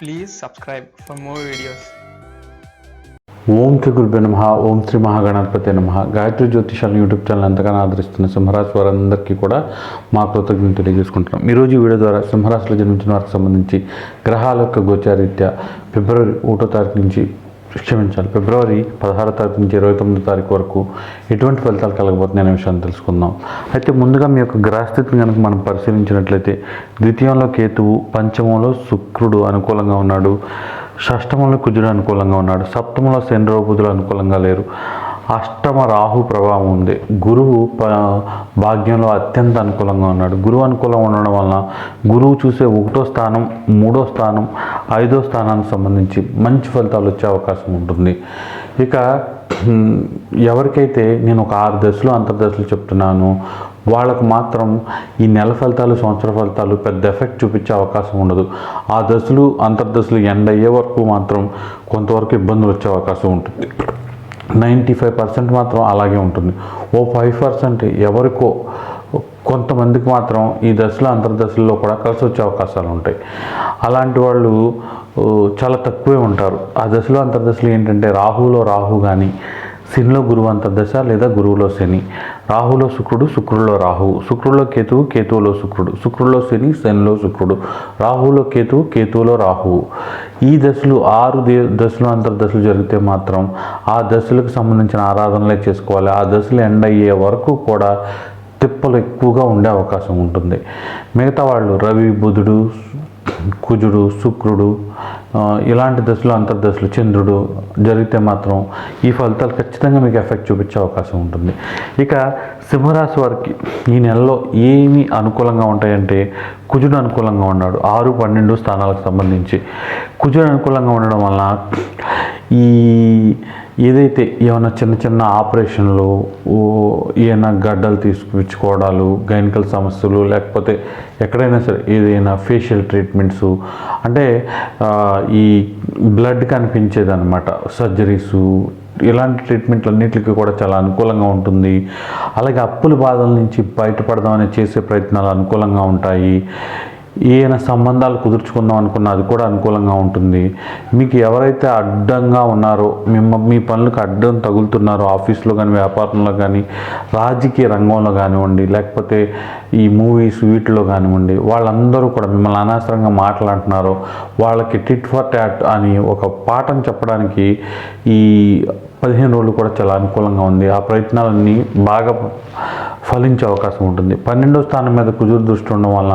Please subscribe for more videos ఓం శ్రీ గురుభ్య నమ ఓం శ్రీ మహాగణపతి నమ. గాయత్రి జ్యోతిషాలు యూట్యూబ్ ఛానల్ ఎంతగానో ఆదరిస్తున్న సింహరాశి వారందరికీ కూడా మా కృతజ్ఞతలు తెలియజేసుకుంటున్నాం. ఈరోజు ఈ వీడియో ద్వారా సింహరాశిలో జన్మించిన వారికి సంబంధించి గ్రహాల యొక్క గోచారీత్యా ఫిబ్రవరి ఒకటో తారీఖు నుంచి క్షమించాలి. ఫిబ్రవరి పదహారు తారీఖు నుంచి ఇరవై తొమ్మిది తారీఖు వరకు ఎటువంటి ఫలితాలు కలగబోతున్నాయి అనే విషయాన్ని తెలుసుకుందాం. అయితే ముందుగా మీ యొక్క గ్రహస్థితిని కనుక మనం పరిశీలించినట్లయితే ద్వితీయంలో కేతువు పంచమంలో శుక్రుడు అనుకూలంగా ఉన్నాడు. షష్టమంలో కుజుడు అనుకూలంగా ఉన్నాడు. సప్తమంలో శని అనుకూలంగా లేరు. అష్టమ రాహు ప్రభావం ఉంది. గురువు ప భాగ్యంలో అత్యంత అనుకూలంగా ఉన్నాడు. గురువు అనుకూలంగా ఉండడం వలన గురువు చూసే ఒకటో స్థానం మూడో స్థానం ఐదో స్థానానికి సంబంధించి మంచి ఫలితాలు వచ్చే అవకాశం ఉంటుంది. ఇక ఎవరికైతే నేను ఒక ఆరు దశలు అంతర్దశలు చెప్తున్నాను వాళ్ళకు మాత్రం ఈ నెల ఫలితాలు సంవత్సర ఫలితాలు పెద్ద ఎఫెక్ట్ చూపించే అవకాశం ఉండదు. ఆ దశలు అంతర్దశలు ఎండ్ అయ్యే వరకు మాత్రం కొంతవరకు ఇబ్బందులు వచ్చే అవకాశం ఉంటుంది. నైంటీ ఫైవ్ పర్సెంట్ మాత్రం అలాగే ఉంటుంది. ఓ ఫైవ్ పర్సెంట్ ఎవరికో కొంతమందికి మాత్రం ఈ దశలో అంతర్దశల్లో కూడా కలిసి వచ్చే అవకాశాలు ఉంటాయి. అలాంటి వాళ్ళు చాలా తక్కువే ఉంటారు. ఆ దశలో అంతర్దశలు ఏంటంటే రాహులో రాహు కానీ శనిలో గురువు అంతర్దశ లేదా గురువులో శని. రాహులో శుక్రుడు శుక్రుల్లో రాహువు శుక్రుల్లో కేతువు కేతువులో శుక్రుడు. శుక్రుల్లో శని శనిలో శుక్రుడు. రాహువులో కేతువు కేతువులో రాహువు ఈ దశలు ఆరు దే దశలు అంతర్దశలు జరిగితే మాత్రం ఆ దశలకు సంబంధించిన ఆరాధనలే చేసుకోవాలి. ఆ దశలు ఎండ్ అయ్యే వరకు కూడా తిప్పలు ఎక్కువగా ఉండే అవకాశం ఉంటుంది. మిగతా వాళ్ళు రవి బుధుడు కుజుడు శుక్రుడు ఇలాంటి దశలు అంతర్దశలు చంద్రుడు జరిగితే మాత్రం ఈ ఫలితాలు ఖచ్చితంగా మీకు ఎఫెక్ట్ చూపించే అవకాశం ఉంటుంది. ఇక సింహరాశి వారికి ఈ నెలలో ఏమి అనుకూలంగా ఉంటాయంటే కుజుడు అనుకూలంగా ఉన్నాడు. ఆరు పన్నెండు స్థానాలకు సంబంధించి కుజుడు అనుకూలంగా ఉండడం వలన ఈ ఏదైతే ఏమైనా చిన్న చిన్న ఆపరేషన్లు ఓ ఏమైనా గడ్డలు తీసుకుపించుకోవడాలు గైనికల్ సమస్యలు లేకపోతే ఎక్కడైనా సరే ఏదైనా ఫేషియల్ ట్రీట్మెంట్స్ అంటే ఈ బ్లడ్ కనిపించేది అనమాట సర్జరీసు ఇలాంటి ట్రీట్మెంట్లు అన్నిటికీ కూడా చాలా అనుకూలంగా ఉంటుంది. అలాగే అప్పుల బాధల నుంచి బయటపడదామని చేసే ప్రయత్నాలు అనుకూలంగా ఉంటాయి. ఏమైనా సంబంధాలు కుదుర్చుకుందాం అనుకున్న అది కూడా అనుకూలంగా ఉంటుంది. మీకు ఎవరైతే అడ్డంగా ఉన్నారో మిమ్మ మీ పనులకు అడ్డం తగులుతున్నారో ఆఫీస్లో కానీ వ్యాపారంలో కానీ రాజకీయ రంగంలో కానివ్వండి లేకపోతే ఈ మూవీస్ వీటిలో కానివ్వండి వాళ్ళందరూ కూడా మిమ్మల్ని అనవసరంగా మాట్లాడుతున్నారు వాళ్ళకి టిట్ ఫర్ టాట్ అని ఒక పాఠం చెప్పడానికి ఈ పదిహేను రోజులు కూడా చాలా అనుకూలంగా ఉంది. ఆ ప్రయత్నాలన్నీ బాగా ఫలించే అవకాశం ఉంటుంది. పన్నెండో స్థానం మీద కుజురు దృష్టి ఉండడం వలన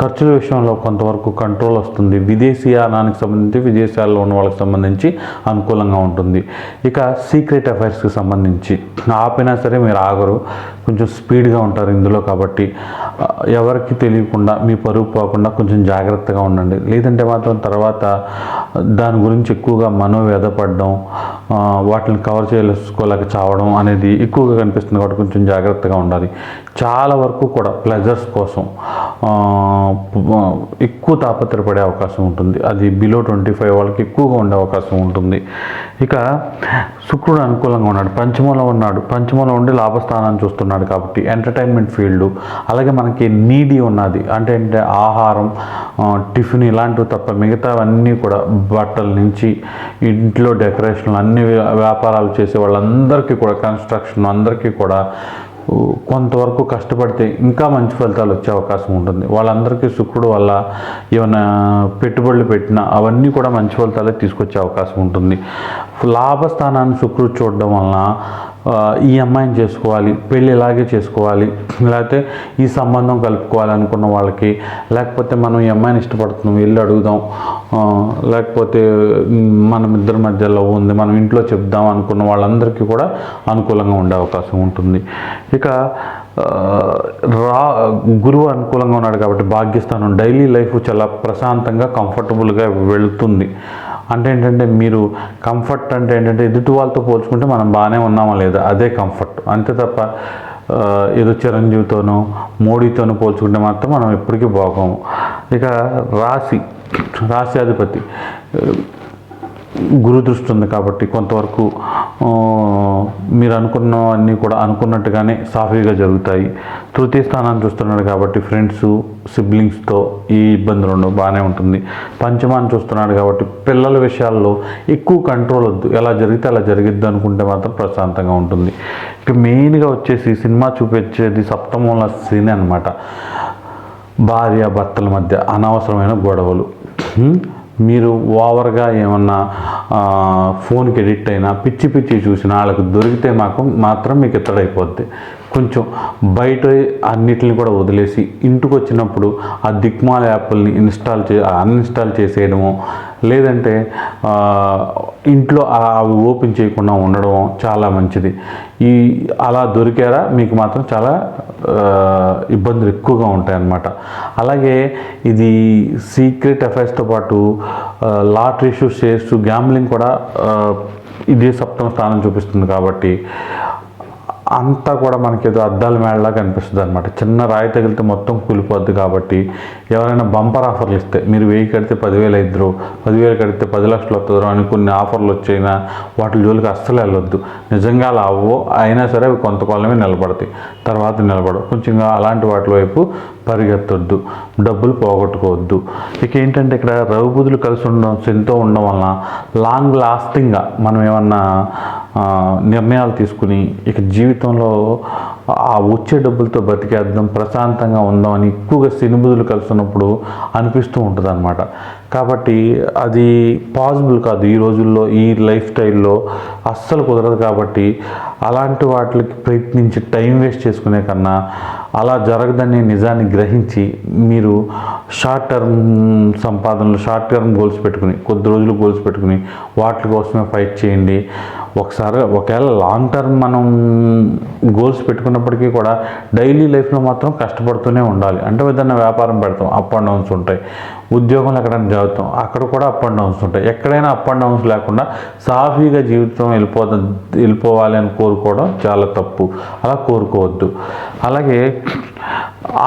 ఖర్చుల విషయంలో కొంతవరకు కంట్రోల్ వస్తుంది. విదేశీయానానికి సంబంధించి విదేశాల్లో ఉన్న వాళ్ళకి సంబంధించి అనుకూలంగా ఉంటుంది. ఇక సీక్రెట్ అఫైర్స్కి సంబంధించి ఆపినా సరే మీరు ఆగరు. కొంచెం స్పీడ్గా ఉంటారు ఇందులో కాబట్టి. ఎవరికి తెలియకుండా మీ పరుగు పోకుండా కొంచెం జాగ్రత్తగా ఉండండి. లేదంటే మాత్రం తర్వాత దాని గురించి ఎక్కువగా మనోవ్యధపడడం వాటిని కవర్ చేసుకోలేక చావడం అనేది ఎక్కువగా కనిపిస్తుంది కాబట్టి కొంచెం జాగ్రత్తగా ఉండాలి. చాలా వరకు కూడా ప్లెజర్స్ కోసం ఎక్కువ తాపత్రపడే అవకాశం ఉంటుంది. అది బిలో ట్వంటీ ఫైవ్ వాళ్ళకి ఎక్కువగా ఉండే అవకాశం ఉంటుంది. ఇక శుక్రుడు అనుకూలంగా ఉన్నాడు. పంచమూలం ఉన్నాడు. పంచమూలం ఉండి లాభస్థానాన్ని చూస్తున్నాడు కాబట్టి ఎంటర్టైన్మెంట్ ఫీల్డ్ అలాగే మనకి నీడి ఉన్నది. అంటే అంటే ఆహారం టిఫిన్ ఇలాంటివి తప్ప మిగతావన్నీ కూడా బట్టల నుంచి ఇంట్లో డెకరేషన్లు అన్ని వ్యాపారాలు చేసే వాళ్ళందరికీ కూడా కన్స్ట్రక్షన్ అందరికీ కూడా కొంతవరకు కష్టపడితే ఇంకా మంచి ఫలితాలు వచ్చే అవకాశం ఉంటుంది. వాళ్ళందరికీ శుక్రుడు వల్ల ఏమైనా పెట్టుబడులు పెట్టినా అవన్నీ కూడా మంచి ఫలితాలే తీసుకొచ్చే అవకాశం ఉంటుంది. లాభస్థానాన్ని శుక్రుడు చూడడం వలన ఈ అమ్మాయిని చేసుకోవాలి పెళ్ళి ఇలాగే చేసుకోవాలి లేకపోతే ఈ సంబంధం కలుపుకోవాలి అనుకున్న వాళ్ళకి లేకపోతే మనం ఈ అమ్మాయిని ఇష్టపడుతున్నాం వెళ్ళి అడుగుదాం లేకపోతే మనం ఇద్దరి మధ్యలో ఉంది మనం ఇంట్లో చెప్దాం అనుకున్న వాళ్ళందరికీ కూడా అనుకూలంగా ఉండే అవకాశం ఉంటుంది. ఇక రా గురువు అనుకూలంగా ఉన్నాడు కాబట్టి భాగ్యస్థానం డైలీ లైఫ్ చాలా ప్రశాంతంగా కంఫర్టబుల్గా వెళుతుంది. అంటే ఏంటంటే మీరు కంఫర్ట్ అంటే ఏంటంటే ఎదుటి వాళ్ళతో పోల్చుకుంటే మనం బాగానే ఉన్నామా లేదా? అదే కంఫర్ట్ అంతే తప్ప ఏదో చిరంజీవితోనో మోడీతోనో పోల్చుకుంటే మాత్రం మనం ఎప్పటికీ బాగోము. ఇక రాశి రాశ్యాధిపతి గురు దృష్టి ఉంది కాబట్టి కొంతవరకు మీరు అనుకున్నవన్నీ కూడా అనుకున్నట్టుగానే సాఫీగా జరుగుతాయి. తృతీయ స్థానాన్ని చూస్తున్నాడు కాబట్టి ఫ్రెండ్స్ సిబ్లింగ్స్తో ఈ ఇబ్బందులు ఉండవు బాగానే ఉంటుంది. పంచమాన్ని చూస్తున్నాడు కాబట్టి పిల్లల విషయాల్లో ఎక్కువ కంట్రోల్ వద్దు. ఎలా జరిగితే అలా జరిగిద్దు అనుకుంటే మాత్రం ప్రశాంతంగా ఉంటుంది. ఇక మెయిన్గా వచ్చేసి సినిమా చూపించేది సప్తమూల సీన్ అనమాట భార్య భర్తల మధ్య అనవసరమైన గొడవలు. మీరు ఓవర్గా ఏమన్నా ఫోన్కి ఎడిక్ట్ అయినా పిచ్చి పిచ్చి చూసినా వాళ్ళకి దొరికితే మాకు మాత్రం మీకు ఇత్తడైపోద్ది కొంచెం బయట అన్నిటిని కూడా వదిలేసి ఇంటికి వచ్చినప్పుడు ఆ దిక్మాల యాప్ని ఇన్స్టాల్ చే అన్ఇన్స్టాల్ చేసేయడము లేదంటే ఇంట్లో అవి ఓపెన్ చేయకుండా ఉండడం చాలా మంచిది. ఈ అలా దొరికారా? మీకు మాత్రం చాలా ఇబ్బందులు ఎక్కువగా ఉంటాయన్నమాట. అలాగే ఇది సీక్రెట్ అఫైర్స్తో పాటు లాటరీ షూస్ షేర్స్ గ్యాంబ్లింగ్ కూడా ఇదే సప్తమ స్థానం చూపిస్తుంది కాబట్టి అంతా కూడా మనకి ఏదో అద్దాల మేడలా కనిపిస్తుంది అనమాట చిన్న రాయి తగిలితే మొత్తం కూలిపోద్ది కాబట్టి ఎవరైనా బంపర్ ఆఫర్లు ఇస్తే మీరు వెయ్యి కడితే పదివేలు అయిద్దరు పదివేలు కడితే పది లక్షలు వస్తుందో అని కొన్ని ఆఫర్లు వచ్చైనా వాటి జోలికి అస్సలు వెళ్ళొద్దు. నిజంగా అలా అవ్వో అయినా సరే అవి కొంతకాలమే నిలబడతాయి. తర్వాత నిలబడవు. కొంచెం అలాంటి వాటి వైపు పరిగెత్తొద్దు. డబ్బులు పోగొట్టుకోవద్దు. ఇక ఏంటంటే ఇక్కడ రఘుబుధులు కలిసి ఉండడం ఎంతో ఉండడం వలన లాంగ్ లాస్టింగ్గా మనం ఏమన్నా నిర్ణయాలు తీసుకుని ఇక జీవితంలో ఆ వచ్చే డబ్బులతో బతికేద్దాం ప్రశాంతంగా ఉందాం అని ఎక్కువగా సినిమదులు కలుస్తున్నప్పుడు అనిపిస్తూ ఉంటుంది అనమాట కాబట్టి అది పాసిబుల్ కాదు. ఈ రోజుల్లో ఈ లైఫ్ స్టైల్లో అస్సలు కుదరదు కాబట్టి అలాంటి వాటికి ప్రయత్నించి టైం వేస్ట్ చేసుకునే కన్నా అలా జరగదనే నిజాన్ని గ్రహించి మీరు షార్ట్ టర్మ్ సంపాదనలు షార్ట్ టర్మ్ గోల్స్ పెట్టుకుని కొద్ది రోజులు గోల్స్ పెట్టుకుని వాటి కోసమే ఫైట్ చేయండి. ఒకసారి ఒకవేళ లాంగ్ టర్మ్ మనం గోల్స్ పెట్టుకున్నప్పటికీ కూడా డైలీ లైఫ్లో మాత్రం కష్టపడుతూనే ఉండాలి. అంటే ఏదైనా వ్యాపారం పెడతాం అప్ అండ్ డౌన్స్ ఉంటాయి. ఉద్యోగంలో ఎక్కడైనా చదువుతాం అక్కడ కూడా అప్ అండ్ డౌన్స్ ఉంటాయి. ఎక్కడైనా అప్ అండ్ డౌన్స్ లేకుండా సాఫీగా జీవితం వెళ్ళిపోతా వెళ్ళిపోవాలి అని కోరుకోవడం చాలా తప్పు. అలా కోరుకోవద్దు. అలాగే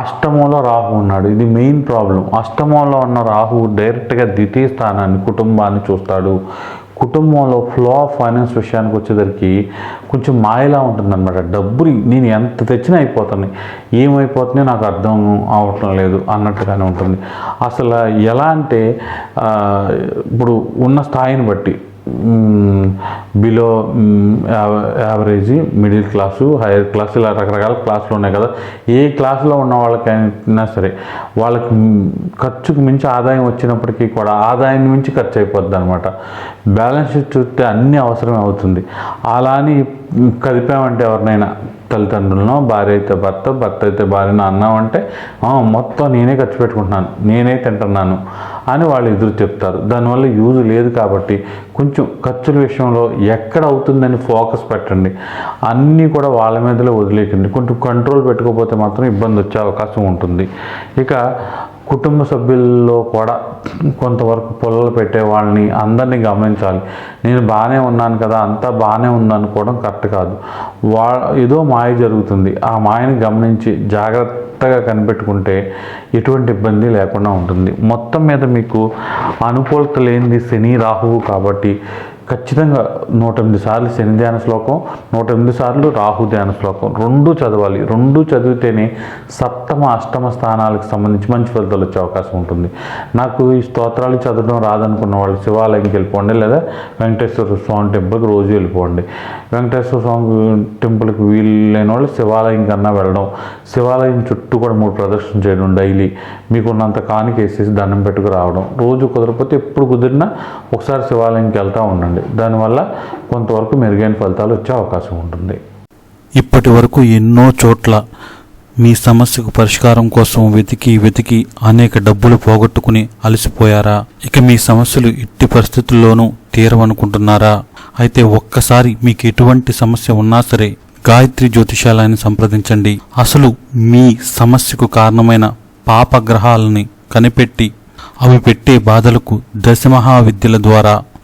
అష్టమంలో రాహు ఉన్నాడు. ఇది మెయిన్ ప్రాబ్లం అష్టమంలో ఉన్న రాహు డైరెక్ట్గా ద్వితీయ స్థానాన్ని కుటుంబాన్ని చూస్తాడు. కుటుంబంలో ఫ్లో ఆఫ్ ఫైనాన్స్ విషయానికి వచ్చేసరికి కొంచెం మాయలా ఉంటుందన్నమాట. డబ్బులు నేను ఎంత తెచ్చినా అయిపోతున్నాయి. ఏమైపోతున్నాయో నాకు అర్థం అవటం లేదు అన్నట్టుగానే ఉంటుంది. అసలు ఎలా అంటే ఇప్పుడు ఉన్న స్థాయిని బట్టి below average middle class higher class ఇలా రకరకాల క్లాసులు ఉన్నాయి కదా. ఏ క్లాసులో ఉన్న వాళ్ళకైనా సరే వాళ్ళకి ఖర్చుకు మించి ఆదాయం వచ్చినప్పటికీ కూడా ఆదాయం మించి ఖర్చు అయిపోద్ది అనమాట బ్యాలెన్స్ షీట్ చూస్తే అన్నీ అవసరమే అవుతుంది. అలా అని కదిపామంటే ఎవరినైనా తల్లిదండ్రులను భార్య అయితే భర్త భర్త అయితే భార్యను అన్నామంటే మొత్తం నేనే ఖర్చు పెట్టుకుంటున్నాను నేనే తింటున్నాను అని వాళ్ళు ఎదురు చెప్తారు. దానివల్ల యూజ్ లేదు కాబట్టి కొంచెం ఖర్చుల విషయంలో ఎక్కడ అవుతుందని ఫోకస్ పెట్టండి. అన్నీ కూడా వాళ్ళ మీదలో వదిలేకండి కొంచెం కంట్రోల్ పెట్టుకోకపోతే మాత్రం ఇబ్బంది వచ్చే అవకాశం ఉంటుంది. ఇక కుటుంబ సభ్యుల్లో కూడా కొంతవరకు పొలలు పెట్టే వాళ్ళని అందరినీ గమనించాలి. నేను బాగానే ఉన్నాను కదా అంతా బాగానే ఉందనుకోవడం కరెక్ట్ కాదు. వా ఏదో మాయ జరుగుతుంది. ఆ మాయని గమనించి జాగ్రత్తగా కనిపెట్టుకుంటే ఎటువంటి ఇబ్బంది లేకుండా ఉంటుంది. మొత్తం మీద మీకు అనుకూలత లేనిది శని రాహువు కాబట్టి ఖచ్చితంగా నూట ఎనిమిది సార్లు శని ధ్యాన శ్లోకం నూట ఎనిమిది సార్లు రాహు ధ్యాన శ్లోకం రెండు చదవాలి. రెండు చదివితేనే సప్తమ అష్టమ స్థానాలకు సంబంధించి మంచి ఫలితాలు వచ్చే అవకాశం ఉంటుంది. నాకు ఈ స్తోత్రాలు చదవడం రాదనుకున్న వాళ్ళు శివాలయంకి వెళ్ళిపోండి లేదా వెంకటేశ్వర స్వామి టెంపుల్కి రోజు వెళ్ళిపోండి. వెంకటేశ్వర స్వామి టెంపుల్కి వీలు లేని వాళ్ళు శివాలయం కన్నా వెళ్ళడం. శివాలయం చుట్టూ కూడా మూడు ప్రదర్శన చేయడం డైలీ. మీకున్నంత కానికి వేసేసి దండం పెట్టుకు రావడం. రోజు కుదరకపోతే ఎప్పుడు కుదిరినా ఒకసారి శివాలయంకి వెళ్తూ ఉండండి. దానివల్ల కొంతవరకు మెరుగైన ఫలితాలు వచ్చే అవకాశం ఉంటుంది. ఇప్పటి వరకు ఎన్నో చోట్ల మీ సమస్యకు పరిష్కారం కోసం వెతికి వెతికి అనేక డబ్బులు పోగొట్టుకుని అలసిపోయారా? ఇక మీ సమస్యలు ఎట్టి పరిస్థితుల్లోనూ తీరవనుకుంటున్నారా? అయితే ఒక్కసారి మీకు ఎటువంటి సమస్య ఉన్నా సరే గాయత్రి జ్యోతిషాలయాన్ని సంప్రదించండి. అసలు మీ సమస్యకు కారణమైన పాపగ్రహాలని కనిపెట్టి అవి పెట్టే బాధలకు దశమహా విద్యల ద్వారా